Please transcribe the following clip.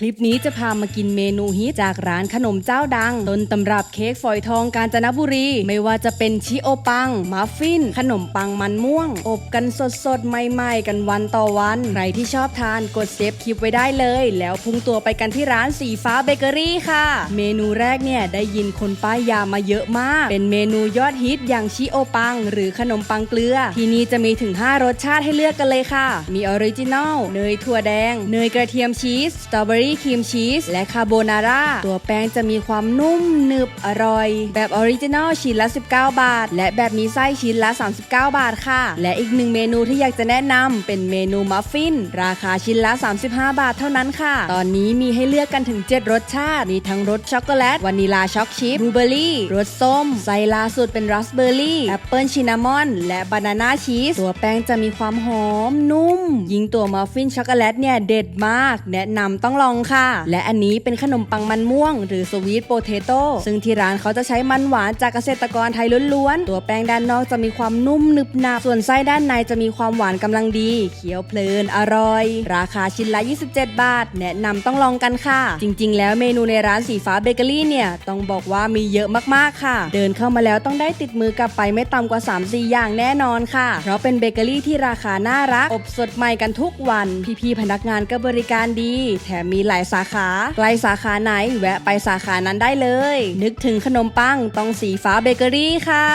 คลิปนี้จะพามากินเมนูฮิตจากร้านขนมเจ้าดัง ต้นตำรับเค้กฝอยทองกาญจนบุรี ไม่ว่าจะเป็นชิโอปัง มัฟฟิน ขนมปังมันม่วง อบกันสดๆใหม่ๆ กันวันต่อวัน ใครที่ชอบทานกดเซฟคลิปไว้ได้เลย แล้วพุ่งตัวไปกันที่ร้านสีฟ้าเบเกอรี่ค่ะ เมนูแรกเนี่ยได้ยินคนป้ายยามาเยอะมาก เป็นเมนูยอดฮิตอย่างชิโอปัง หรือขนมปังเกลือ ที่นี่จะมีถึง 5 รสชาติให้เลือกกันเลยค่ะ มีออริจินัลเนยถั่วแดง เนยกระเทียมชีสสตรอเบอรี่ครีมชีสและคาโบนาร่าตัวแป้งจะมีความนุ่มหนึบอร่อย แบบออริจินัลชิ้นละ 19 บาท และแบบมีไส้ชิ้นละ 39 บาทค่ะ และอีกหนึ่งเมนูที่อยากจะแนะนำเป็นเมนูมัฟฟิน ราคาชิ้นละ 35 บาทเท่านั้นค่ะ ตอนนี้มีให้เลือกกันถึง 7 รสชาติ มีทั้งรสช็อกโกแลตวานิลาช็อกชิพบลูเบอร์รี่รสส้มไส้ล่าสุดเป็นราสเบอร์รี่แอปเปิลชินามอนและบานาน่าชีสตัวแป้งจะมีความหอมนุ่ม ยิ่งตัวมัฟฟินช็อกโกแลตเนี่ยเด็ดมาก แนะนำต้องลองค่ะ และอันนี้เป็นขนมปังมันม่วง หรือสวีทโปเตโต้ซึ่งที่ร้านเขาจะใช้มันหวานจากเกษตรกรไทยล้วนๆ ตัวแป้งด้านนอกจะมีความนุ่มหนึบหนับส่วนไส้ด้านในจะมีความหวานกำลังดีเคี้ยวเพลินอร่อย ราคาชิ้นละ 27 บาท แนะนำต้องลองกันค่ะ จริง ๆ แล้วเมนูในร้านสีฟ้าเบเกอรี่เนี่ยต้องบอกว่ามีเยอะมากๆค่ะ เดินเข้ามาแล้วต้องได้ติดมือกลับไปไม่ต่ำกว่า 3-4 อย่างแน่นอนค่ะ เพราะเป็นเบเกอรี่ที่ราคาน่ารักอบสดใหม่กันทุกวัน พี่ๆพนักงานก็บริการดี แถมมีหลายสาขาใกล้สาขาไหนแวะไปสาขานั้นได้เลย นึกถึงขนมปังต้องสีฟ้าเบเกอรี่ค่ะ